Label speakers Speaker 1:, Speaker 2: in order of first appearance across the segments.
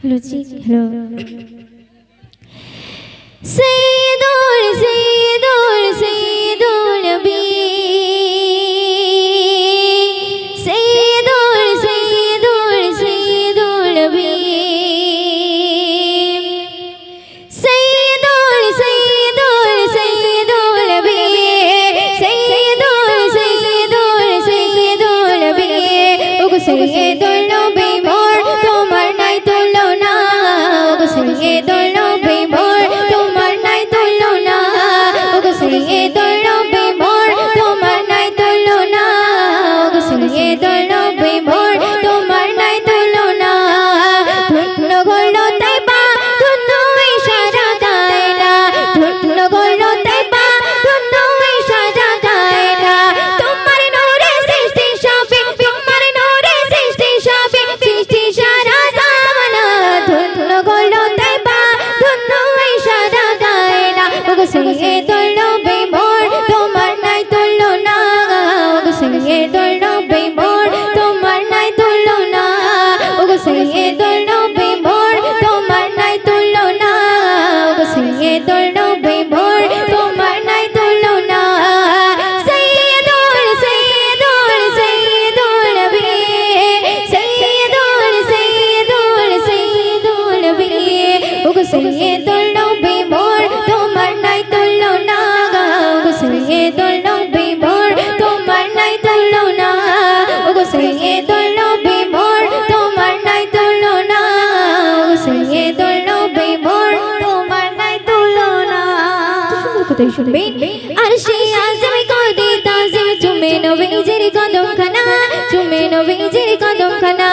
Speaker 1: Hello জি hello লাগবে মোর কথাই শুনবেন আর সে আজমে কদে তাজে, চুমে নবে নিজের কদম খানা চুমে নবে নিজের কদম খানা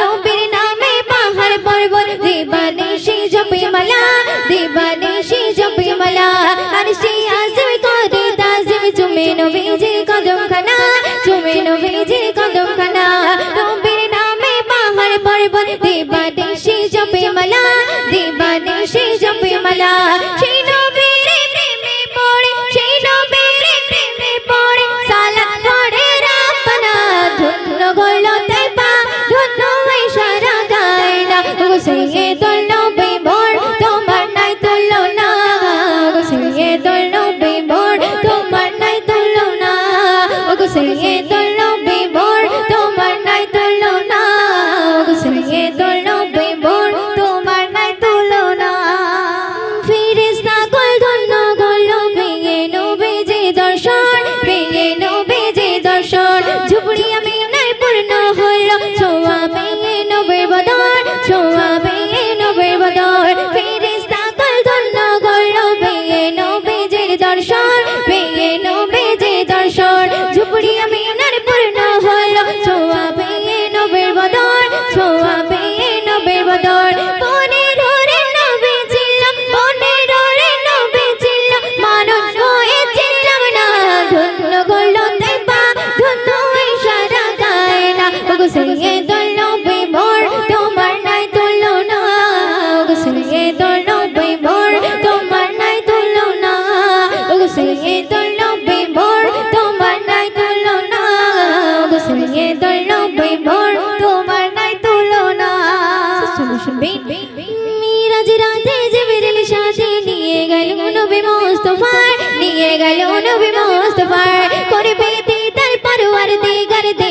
Speaker 1: রবের নামে পাহাড় পর্বত, দেবানে সে জপে মালা, দেবানে সে জপে মালা। আর সে আজমে কদে তাজে, চুমে নবে নিজের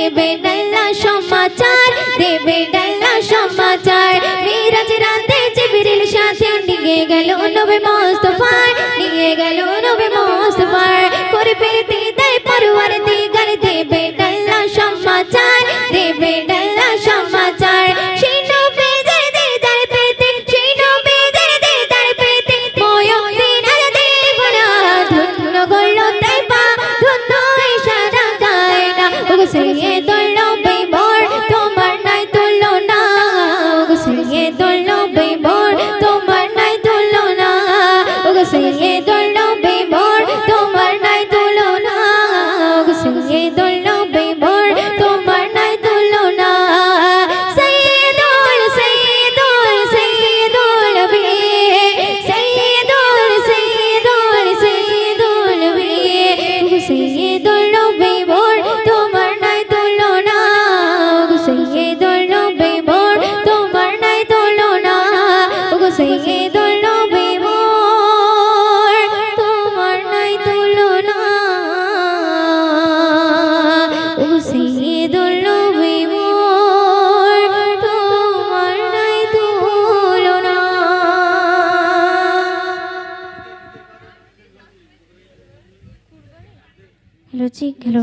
Speaker 1: দেবে ডাল্লা সমাচার, দেবে ডাল্লা সমাচার। মিরাজ রাতে জিবরিল সাথে নিয়ে গেল নবে মোস্তফার, নিয়ে গেল নবে মোস্তফার। করে পেতে দেয় পরওয়ার দিগার দেবে খেলো